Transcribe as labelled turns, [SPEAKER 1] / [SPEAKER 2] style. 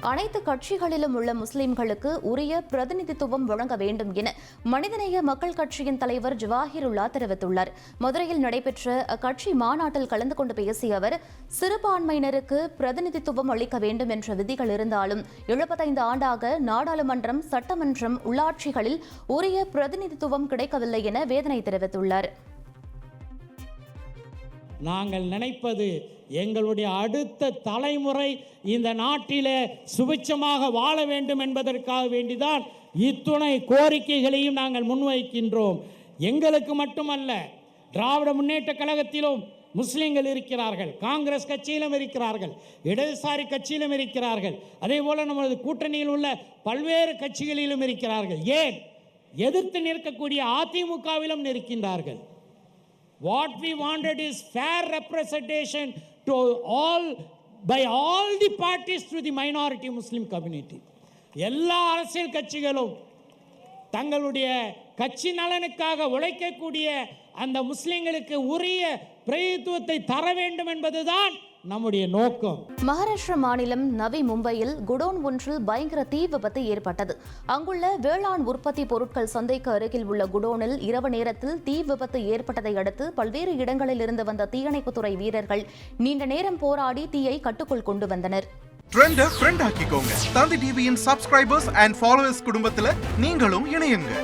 [SPEAKER 1] அனைத்து கட்சிகளிலும் உள்ள முஸ்லிம்களுக்கு உரிய பிரதிநிதித்துவம் வழங்க வேண்டும் என மனிதநேய மக்கள் கட்சியின் தலைவர் ஜவாஹிருல்லா தெரிவித்துள்ளார். மதுரையில் நடைபெற்ற அக்கட்சி மாநாட்டில் கலந்து கொண்டு பேசிய அவர் சிறுபான்மையினருக்கு பிரதிநிதித்துவம் அளிக்க வேண்டும் என்ற விதிகள் இருந்தாலும் எழுபத்தைந்து ஆண்டாக நாடாளுமன்றம் சட்டமன்றம் உள்ளாட்சிகளில் உரிய பிரதிநிதித்துவம் கிடைக்கவில்லை என வேதனை தெரிவித்துள்ளார்.
[SPEAKER 2] நாங்கள் நினைப்பது எங்களுடைய அடுத்த தலைமுறை இந்த நாட்டிலே சுபிட்சமாக வாழ வேண்டும் என்பதற்காக வேண்டிதான் இத்துணை கோரிக்கைகளையும் நாங்கள் முன்வைக்கின்றோம். எங்களுக்கு மட்டுமல்ல திராவிட முன்னேற்ற கழகத்திலும் முஸ்லீம்கள் இருக்கிறார்கள் காங்கிரஸ் கட்சியிலும் இருக்கிறார்கள் இடதுசாரி கட்சியிலும் இருக்கிறார்கள் அதே போல் நமது கூட்டணியில் உள்ள பல்வேறு கட்சிகளிலும் இருக்கிறார்கள். ஏன்? எதிர்த்து நிற்கக்கூடிய அதிமுகவிலும் நிற்கின்றார்கள். What we wanted is fair representation to all by all the parties through the minority Muslim community. எல்லா அரசியல் கட்சிகளும் தங்களுடைய கட்சி நலனுக்காக உழைக்கக்கூடிய அந்த முஸ்லிம்களுக்கு உரிய பிரதித்துவத்தை தர வேண்டும் என்பதுதான் நம்முடைய நோக்கம்.
[SPEAKER 1] மகாராஷ்டிரா மாநிலம் நவி மும்பையில் குடோன் ஒன்றில் பயங்கர தீ விபத்து ஏற்பட்டது. அங்குள்ள வேளாண் உற்பத்தி பொருட்கள் சந்தைக்கு அருகில் உள்ள குடோனில் இரவு நேரத்தில் தீ விபத்து ஏற்பட்டதை அடுத்து பல்வேறு இடங்களில் இருந்து வந்த தீயணைப்புத்துறை வீரர்கள் நீண்ட நேரம் போராடி தீயை கட்டுக்குள் கொண்டு வந்தனர்.
[SPEAKER 3] ட்ரெண்ட ஃப்ரெண்ட் ஆக்கிக்கோங்க. தந்தி டிவியின் சப்ஸ்கிரைபர்ஸ் அண்ட் ஃபாலோவர்ஸ் குடும்பத்துல நீங்களும் இணையுங்க.